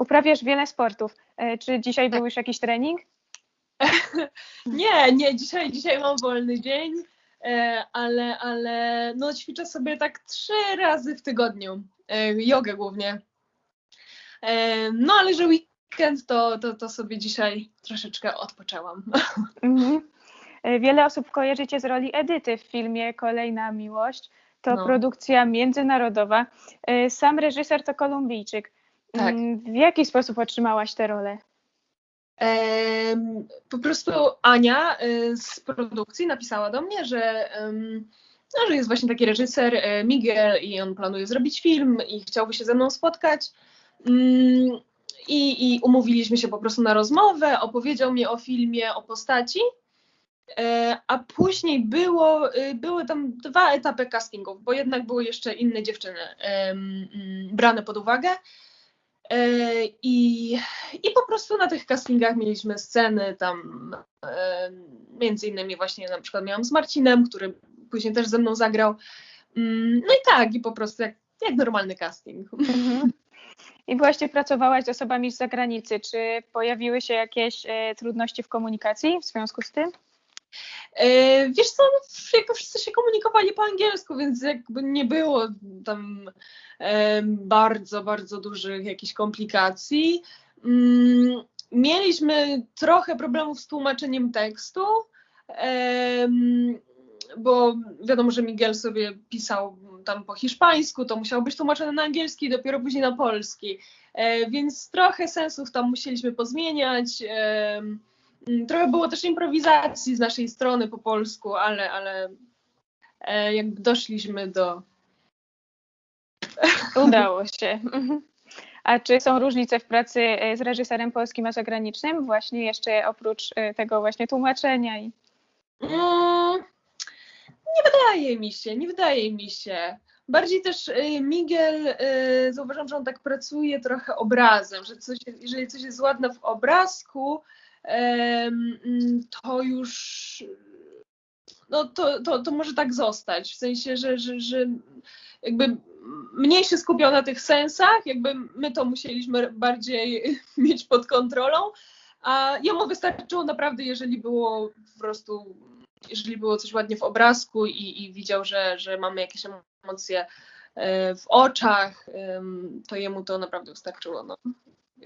uprawiasz wiele sportów. E, czy dzisiaj był już jakiś trening? nie, nie, dzisiaj, dzisiaj mam wolny dzień, e, ale, ale no ćwiczę sobie tak trzy razy w tygodniu. E, jogę głównie. No ale że weekend to, to, to sobie dzisiaj troszeczkę odpoczęłam. Mhm. Wiele osób kojarzycie z roli Edyty w filmie Kolejna Miłość. To no. produkcja międzynarodowa. Sam reżyser to Kolumbijczyk. Tak. Mm, w jaki sposób otrzymałaś tę rolę? Po prostu Ania y, z produkcji napisała do mnie, że, no, że jest właśnie taki reżyser y, Miguel i on planuje zrobić film i chciałby się ze mną spotkać. Mm, I, I umówiliśmy się po prostu na rozmowę, opowiedział mi o filmie, o postaci. E, a później było, y, były tam dwa etapy castingów, bo jednak były jeszcze inne dziewczyny mm, brane pod uwagę. E, I, I po prostu na tych castingach mieliśmy sceny tam, e, między innymi właśnie na przykład miałam z Marcinem, który później też ze mną zagrał. Mm, no i tak, i po prostu jak, jak normalny casting. Mhm. I właśnie pracowałaś z osobami z zagranicy. Czy pojawiły się jakieś e, trudności w komunikacji w związku z tym? E, wiesz co, no, jako wszyscy się komunikowali po angielsku, więc jakby nie było tam e, bardzo, bardzo dużych jakichś komplikacji. Mm, mieliśmy trochę problemów z tłumaczeniem tekstu, bo wiadomo, że Miguel sobie pisał tam po hiszpańsku, to musiało być tłumaczone na angielski, dopiero później na polski, e, więc trochę sensów tam musieliśmy pozmieniać. Mm, trochę było też improwizacji z naszej strony po polsku, ale, ale e, jakby doszliśmy do. Udało się. A czy są różnice w pracy e, z reżyserem polskim a zagranicznym? Właśnie jeszcze oprócz e, tego właśnie tłumaczenia i. Mm, nie wydaje mi się, nie wydaje mi się. Bardziej też Miguel, zauważam, że on tak pracuje trochę obrazem, że coś, jeżeli coś jest ładne w obrazku, to już no to, to, to może tak zostać. W sensie, że, że, że jakby mniej się skupiał na tych sensach, jakby my to musieliśmy bardziej mieć pod kontrolą, a jemu wystarczyło naprawdę, jeżeli było po prostu, jeżeli było coś ładnie w obrazku i, i widział, że, że mamy jakieś emocje e, w oczach, to jemu to naprawdę wystarczyło. No.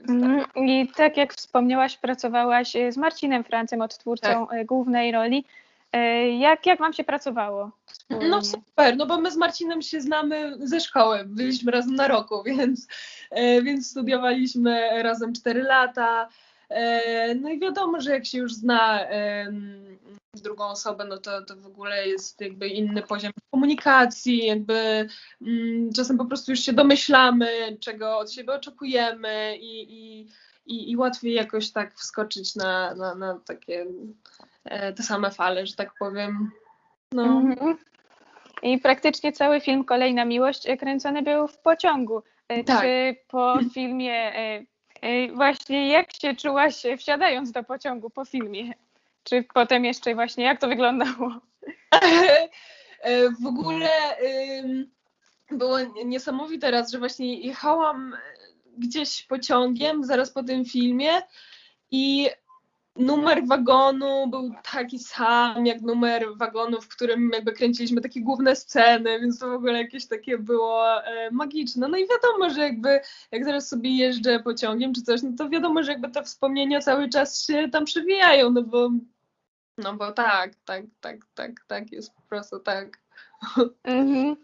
Mhm. I tak jak wspomniałaś, pracowałaś e, z Marcinem Francem, odtwórcą tak. E, głównej roli. E, jak, jak wam się pracowało? Wspólnie? No super, no bo my z Marcinem się znamy ze szkoły, byliśmy razem na roku, więc, więc studiowaliśmy razem 4 lata. No i wiadomo, że jak się już zna drugą osobę, no to, to w ogóle jest jakby inny poziom komunikacji, jakby mm, czasem po prostu już się domyślamy, czego od siebie oczekujemy i, i, i, i łatwiej jakoś tak wskoczyć na, na, na takie e, te same fale, że tak powiem. No. Mhm. I praktycznie cały film Kolejna Miłość kręcony był w pociągu. E, tak. Czy po filmie e, e, właśnie jak się czułaś wsiadając do pociągu po filmie? Czy potem jeszcze właśnie, jak to wyglądało? E, w ogóle było niesamowite raz, że właśnie jechałam gdzieś pociągiem zaraz po tym filmie i numer wagonu był taki sam jak numer wagonu, w którym jakby kręciliśmy takie główne sceny, więc to w ogóle jakieś takie było e, magiczne. No i wiadomo, że jakby jak teraz sobie jeżdżę pociągiem czy coś, no to wiadomo, że jakby te wspomnienia cały czas się tam przewijają, no bo no bo tak, tak, tak, tak, tak, jest po prostu tak. Mhm.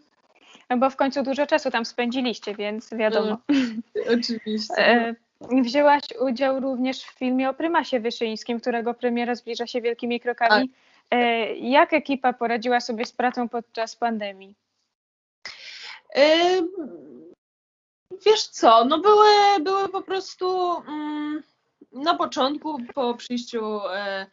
No bo w końcu dużo czasu tam spędziliście, więc wiadomo. Mm, oczywiście. E, wzięłaś udział również w filmie o prymasie wyszyńskim, którego premiera zbliża się wielkimi krokami. Tak. E, jak ekipa poradziła sobie z pracą podczas pandemii? E, wiesz co, no były, były po prostu mm, na początku po przyjściu Mm,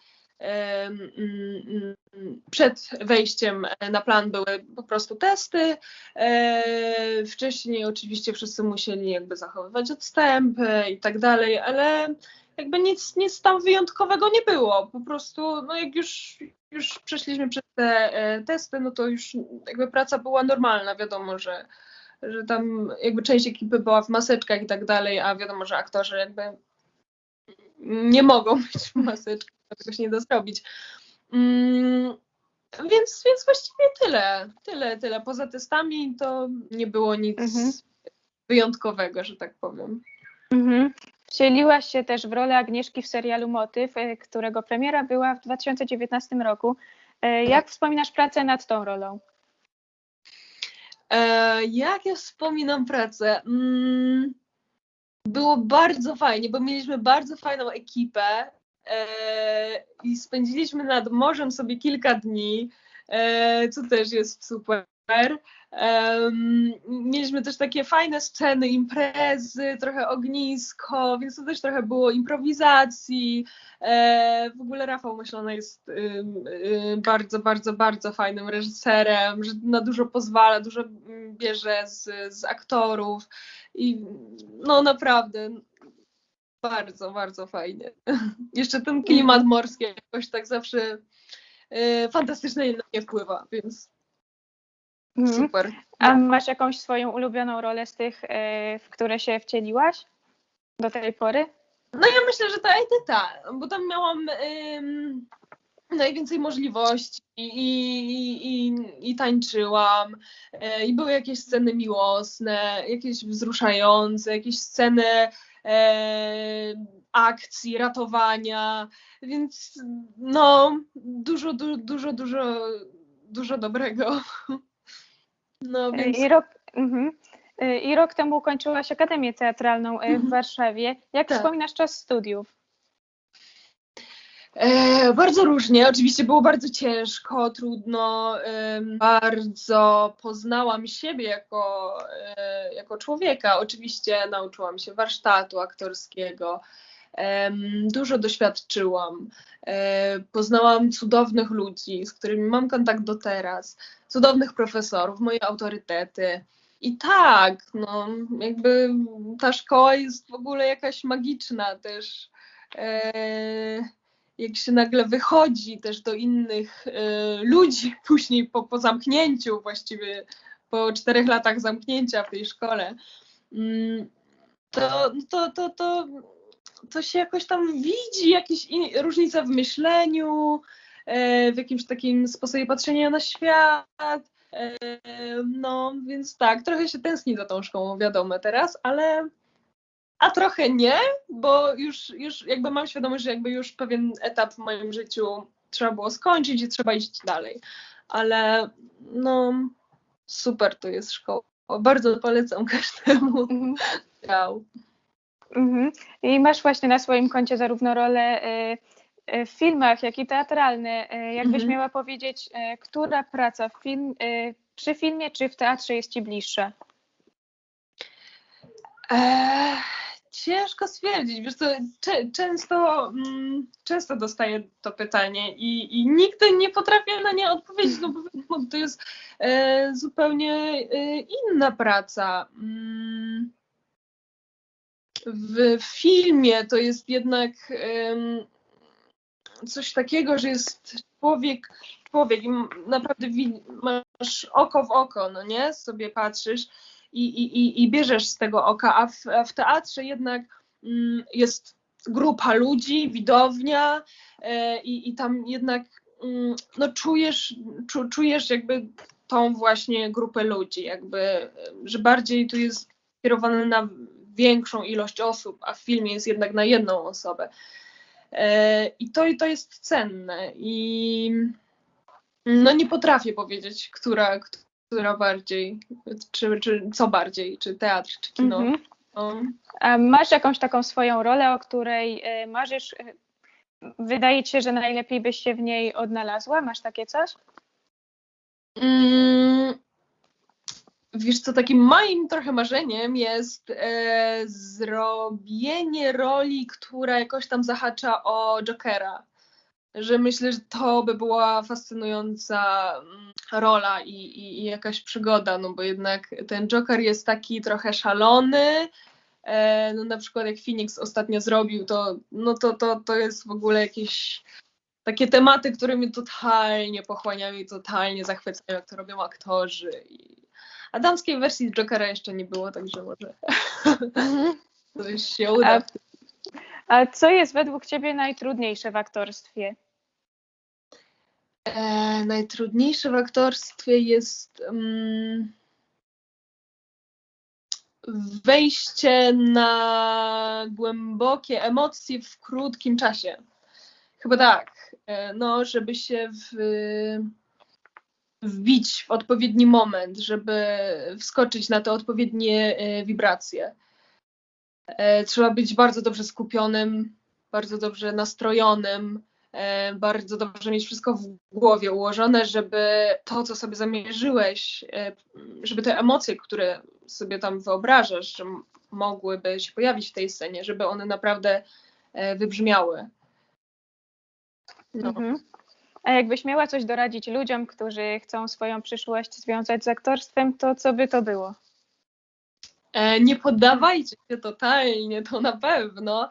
przed wejściem na plan były po prostu testy. E, wcześniej oczywiście wszyscy musieli jakby zachowywać odstępy i tak dalej, ale jakby nic, nic tam wyjątkowego nie było. Po prostu, no jak już, już przeszliśmy przez te e, testy, no to już jakby praca była normalna. Wiadomo, że że tam jakby część ekipy była w maseczkach i tak dalej, a wiadomo, że aktorzy jakby nie mogą być w maseczkach, się nie da zrobić. Mm, więc, więc właściwie tyle, tyle, tyle. Poza testami to nie było nic Mhm. wyjątkowego, że tak powiem. Mhm. Wcieliłaś się też w rolę Agnieszki w serialu Motyw, e, którego premiera była w 2019 roku. E, Jak wspominasz pracę nad tą rolą? E, jak ja wspominam pracę? Mm, było bardzo fajnie, bo mieliśmy bardzo fajną ekipę i spędziliśmy nad morzem sobie kilka dni, e, co też jest super. Em, mieliśmy też takie fajne sceny, imprezy, trochę ognisko, więc to też trochę było improwizacji. E, w ogóle Rafał Myślony jest ym, ym, bardzo, bardzo, bardzo fajnym reżyserem, że na dużo pozwala, dużo mm, bierze z, z aktorów i no naprawdę bardzo, bardzo fajnie. Jeszcze ten klimat morski jakoś tak zawsze e, fantastycznie na mnie wpływa, więc Mhm. super. A masz jakąś swoją ulubioną rolę z tych, e, w które się wcieliłaś do tej pory? No ja myślę, że ta Edyta, bo tam miałam ym, najwięcej możliwości i, i, i, i tańczyłam e, i były jakieś sceny miłosne, jakieś wzruszające, jakieś sceny akcji, ratowania, więc no dużo, du, dużo, dużo, dużo dobrego. No E, więc I rok, mhm. E, I rok temu ukończyłaś Akademię Teatralną e, w Mhm. Warszawie. Jak Tak. wspominasz czas studiów? E, bardzo różnie. Oczywiście było bardzo ciężko, trudno. em, bardzo poznałam siebie jako, e, jako człowieka. Oczywiście nauczyłam się warsztatu aktorskiego. dużo doświadczyłam. E, poznałam cudownych ludzi, z którymi mam kontakt do teraz. Cudownych profesorów, moje autorytety. I tak, no, jakby ta szkoła jest w ogóle jakaś magiczna też. E, jak się nagle wychodzi też do innych e, ludzi później po, po zamknięciu, właściwie po czterech latach zamknięcia w tej szkole, mm, to, to, to, to, to się jakoś tam widzi, jakieś in, różnica w myśleniu, e, w jakimś takim sposobie patrzenia na świat. E, no, więc tak, trochę się tęskni za tą szkołą, wiadomo teraz, ale a trochę nie, bo już, już jakby mam świadomość, że jakby już pewien etap w moim życiu trzeba było skończyć i trzeba iść dalej. Ale no super to jest szkoła. Bardzo polecam każdemu. Mhm. Wow. Mhm. I masz właśnie na swoim koncie zarówno role e, e, w filmach, jak i teatralne. E, Jakbyś Mhm. miała powiedzieć, która praca w film, przy filmie czy w teatrze jest Ci bliższa? Eee, ciężko stwierdzić. Wiesz cze- często, mm, często dostaję to pytanie i, i nigdy nie potrafię na nie odpowiedzieć, no bo to jest e, zupełnie e, inna praca. Mm, w filmie to jest jednak em, coś takiego, że jest człowiek, człowiek i naprawdę masz oko w oko, no nie? Sobie patrzysz i, i, i, bierzesz z tego oka, a w, a w teatrze jednak mm, jest grupa ludzi, widownia e, i, i tam jednak mm, no czujesz, czu, czujesz jakby tą właśnie grupę ludzi, jakby, że bardziej tu jest kierowane na większą ilość osób, a w filmie jest jednak na jedną osobę. E, I to, i to jest cenne. I no nie potrafię powiedzieć, która, która bardziej, czy, czy co bardziej, czy teatr, czy kino. Mhm. No. A masz jakąś taką swoją rolę, o której e, marzysz? e, Wydaje Ci się, że najlepiej byś się w niej odnalazła? Masz takie coś? Mm, wiesz co, takim moim trochę marzeniem jest e, zrobienie roli, która jakoś tam zahacza o Jokera. Że myślę, że to by była fascynująca mm, rola i, i, i jakaś przygoda, no bo jednak ten Joker jest taki trochę szalony. E, no na przykład jak Phoenix ostatnio zrobił, to no to, to, to jest w ogóle jakieś takie tematy, które mnie totalnie pochłaniają i totalnie zachwycają, jak to robią aktorzy. A damskiej wersji Jokera jeszcze nie było, także może Mhm. coś się uda. A, a co jest według Ciebie najtrudniejsze w aktorstwie? E, najtrudniejsze w aktorstwie jest mm, wejście na głębokie emocje w krótkim czasie. Chyba tak. E, no, żeby się w, wbić w odpowiedni moment, żeby wskoczyć na te odpowiednie e, wibracje. E, Trzeba być bardzo dobrze skupionym, bardzo dobrze nastrojonym, bardzo dobrze mieć wszystko w głowie ułożone, żeby to, co sobie zamierzyłeś, e, żeby te emocje, które sobie tam wyobrażasz, że mogłyby się pojawić w tej scenie, żeby one naprawdę e, wybrzmiały. No. Mhm. A jakbyś miała coś doradzić ludziom, którzy chcą swoją przyszłość związać z aktorstwem, to co by to było? E, nie poddawajcie się totalnie, to na pewno.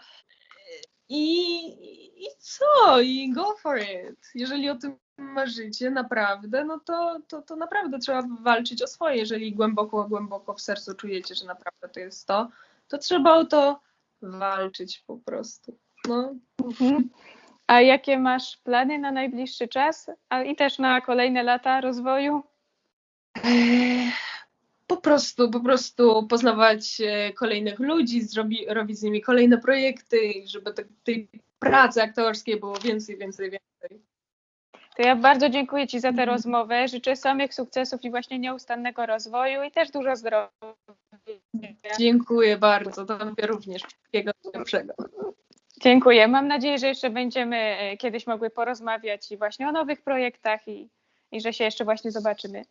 I, I co? I go for it. Jeżeli o tym marzycie naprawdę, no to, to, to naprawdę trzeba walczyć o swoje. Jeżeli głęboko, głęboko w sercu czujecie, że naprawdę to jest to, to trzeba o to walczyć po prostu. No, Mhm. A jakie masz plany na najbliższy czas, a i też na kolejne lata rozwoju? Po prostu, po prostu poznawać e, kolejnych ludzi, zrobi, robić z nimi kolejne projekty, i żeby te, tej pracy aktorskiej było więcej, więcej, więcej. To ja bardzo dziękuję Ci za tę Mhm. rozmowę. Życzę samych sukcesów i właśnie nieustannego rozwoju i też dużo zdrowia. Dziękuję bardzo, Tobie również. Wszystkiego najlepszego. Dziękuję. Mam nadzieję, że jeszcze będziemy e, kiedyś mogły porozmawiać i właśnie o nowych projektach i, i że się jeszcze właśnie zobaczymy.